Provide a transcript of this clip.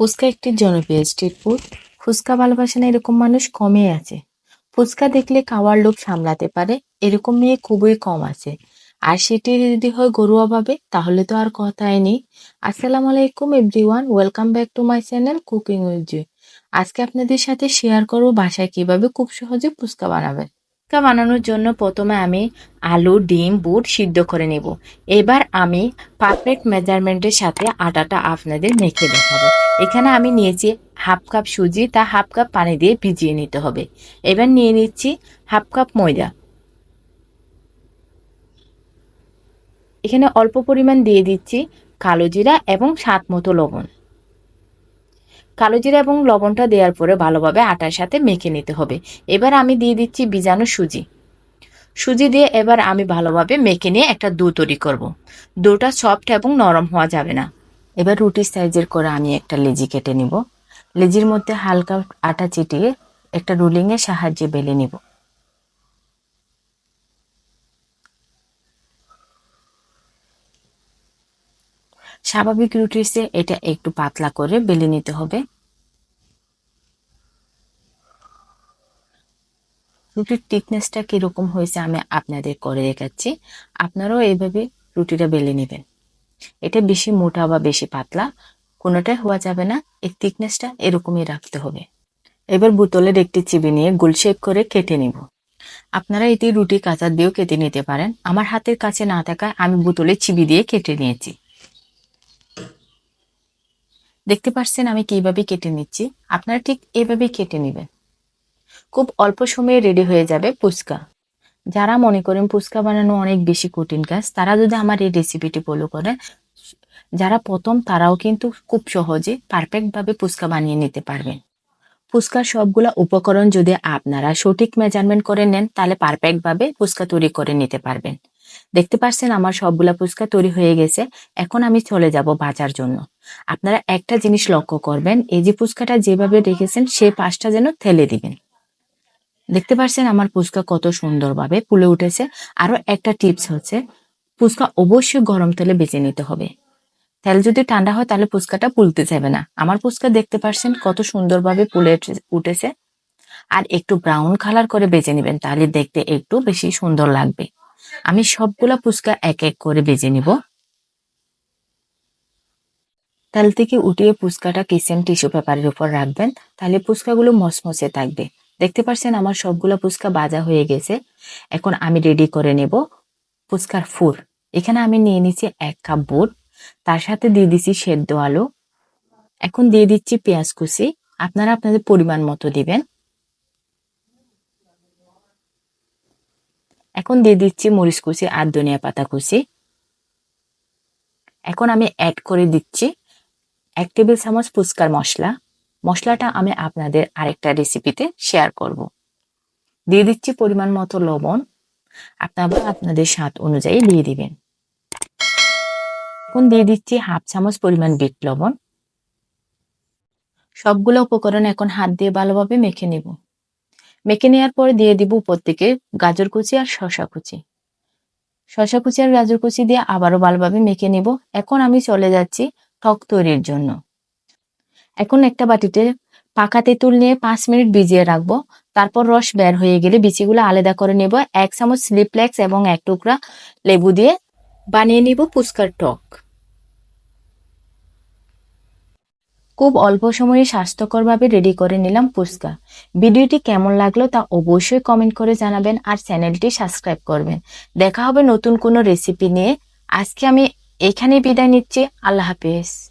ফুচকা একটি জনপ্রিয় street food fuchka ভালোবাসে না এরকম মানুষ কমই আছে। ফুচকা দেখলে খাওয়ার লোভ সামলাতে পারে, এরকম মেয়ে খুবই কম আছে। আর সেটি যদি হয় ঘরোয়াভাবে তাহলে তো আর কথাই নেই। আসসালামু আলাইকুম everyone welcome back to my channel cooking with Jui আজকে আপনাদের সাথে শেয়ার করব বাসায় কীভাবে খুব সহজে ফুচকা বানাবেন। ফুচকা বানানোর জন্য প্রথমে আমি আলু, ডিম, বুট সিদ্ধ করে নেব। এবার আমি পারফেক্ট মেজারমেন্টের সাথে আটাটা আপনাদের মেখে দেখাবো। এখানে আমি নিয়েছি হাফ কাপ সুজি, তা হাফ কাপ পানি দিয়ে ভিজিয়ে নিতে হবে। এবার নিয়ে নিচ্ছি হাফ কাপ ময়দা। এখানে অল্প পরিমাণ দিয়ে দিচ্ছি কালো জিরা এবং স্বাদ মতো লবণ। কালো জিরা এবং লবণটা দেওয়ার পরে ভালোভাবে আটার সাথে মেখে নিতে হবে। এবার আমি দিয়ে দিচ্ছি বীজাণু সুজি। সুজি দিয়ে এবার আমি ভালোভাবে মেখে নিয়ে একটা দু তৈরি করব। দুটা সফট এবং নরম হওয়া যাবে না। এবার রুটি সাইজের করে আমি একটা লেজি কেটে নিব। লেজির মধ্যে হালকা আটা চিটিয়ে একটা রুলিংয়ের সাহায্যে বেলে নিব। স্বাভাবিক রুটির চেয়ে এটা একটু পাতলা করে বেলে নিতে হবে। রুটির টিকনেসটা কীরকম হয়েছে আমি আপনাদের করে দেখাচ্ছি। আপনারাও এইভাবে রুটিটা বেলে নেবেন। এটা বেশি মোটা বা বেশি পাতলা, কোনোটাই হওয়া যাবে না, এই থিকনেসটা এরকমই রাখতে হবে। এবার বোতলের একটি চিবি নিয়ে গোল শেপ করে কেটে নিব। আপনারা এটি রুটি, কাঁচা দিয়েও কেটে নিতে পারেন। আমার হাতের কাছে না থাকায় আমি বোতলে চিবি দিয়ে কেটে নিয়েছি। দেখতে পাচ্ছেন আমি কীভাবে কেটে নিচ্ছি? আপনারা ঠিক এভাবে কেটে নেবেন। খুব অল্প সময়ে রেডি হয়ে যাবে ফুচকা। যারা মনে করেন ফুচকা বানানো অনেক বেশি কঠিন কাজ, তারা যদি আমার এই রেসিপিটি ফলো করে যারা প্রথম, তারাও কিন্তু খুব সহজে পারফেক্টভাবে ফুচকা বানিয়ে নিতে পারবেন। ফুচকার সবগুলা উপকরণ যদি আপনারা সঠিক মেজারমেন্ট করে নেন, তাহলে পারফেক্টভাবে ফুচকা তৈরি করে নিতে পারবেন। দেখতে পাচ্ছেন আমার সবগুলা ফুচকা তৈরি হয়ে গেছে, এখন আমি চলে যাব বাজার জন্য। আপনারা একটা জিনিস লক্ষ্য করবেন, এই যে ফুচকাটা যেভাবে রেখেছেন, সে পাশটা যেন ঠেলে দিবেন। দেখতে পাচ্ছেন আমার ফুচকা কত সুন্দরভাবে ফুলে উঠেছে। আরও একটা টিপস হচ্ছে, ফুচকা অবশ্যই গরম তেলে বেঁচে নিতে হবে। তেল যদি ঠান্ডা হয়, তাহলে ফুচকাটা পুলতে যাবে না। আমার ফুচকা দেখতে পাচ্ছেন কত সুন্দরভাবে ফুলে উঠেছে। আর একটু ব্রাউন কালার করে বেজে নেবেন, তাহলে দেখতে একটু বেশি সুন্দর লাগবে। আমি সবগুলা ফুচকা এক এক করে বেজে নিব। তেল থেকে উঠিয়ে ফুচকাটা কিচেন টিস্যু পেপারের উপর রাখবেন। তাহলে ফুচকাগুলো মসমসে থাকবে। দেখতে পাচ্ছেন আমার সবগুলো ফুচকা বাজা হয়ে গেছে। এখন আমি রেডি করে নেব ফুচকার ফুর। এখানে আমি নিয়ে নিচ্ছি এক কাপ বুট। তার সাথে দিয়ে দিচ্ছি সেদ্ধ আলু। এখন দিয়ে দিচ্ছি পেঁয়াজ কুচি। আপনারা আপনাদের পরিমাণ মতো দিবেন। এখন দিয়ে দিচ্ছি মরিচ কুচি আর ধনিয়া পাতা কুচি। এখন আমি অ্যাড করে দিচ্ছি এক টেবিল চামচ ফুচকার মশলা। মশলাটা আমি আপনাদের আরেকটা রেসিপিতে শেয়ার করব। দিয়ে দিচ্ছি পরিমাণ মতো লবণ। আপনারা আপনাদের স্বাদ অনুযায়ী দিয়ে দিবেন। এখন দিয়ে দিচ্ছি হাফ চামচ পরিমাণ বিট লবণ। সবগুলো উপকরণ এখন হাত দিয়ে ভালোভাবে মেখে নেব। মেখে নেওয়ার পরে দিয়ে দিব উপর থেকে গাজর কুচি আর শশা কুচি। শশা কুচি আর গাজর কুচি দিয়ে আবারও ভালোভাবে মেখে নেব। এখন আমি চলে যাচ্ছি টক তৈরির জন্য। এখন একটা বাটিতে পাকা তেঁতুল নিয়ে পাঁচ মিনিট ভিজিয়ে রাখব। তারপর রস বের হয়ে গেলে বিচিগুলো আলাদা করে নেব। এক চামচ স্লিপলেক্স এবং এক টুকরা লেবু দিয়ে বানিয়ে নিব পুস্কার টক খুব অল্প সময়ে স্বাস্থ্যকরভাবে রেডি করে নিলাম পুস্কা ভিডিওটি কেমন লাগল তা অবশ্যই কমেন্ট করে জানাবেন আর চ্যানেলটি সাবস্ক্রাইব করবেন। দেখা হবে নতুন কোনো রেসিপি নিয়ে। আজকে আমি এখানে বিদায় নিচ্ছি। আল্লাহ হাফেজ।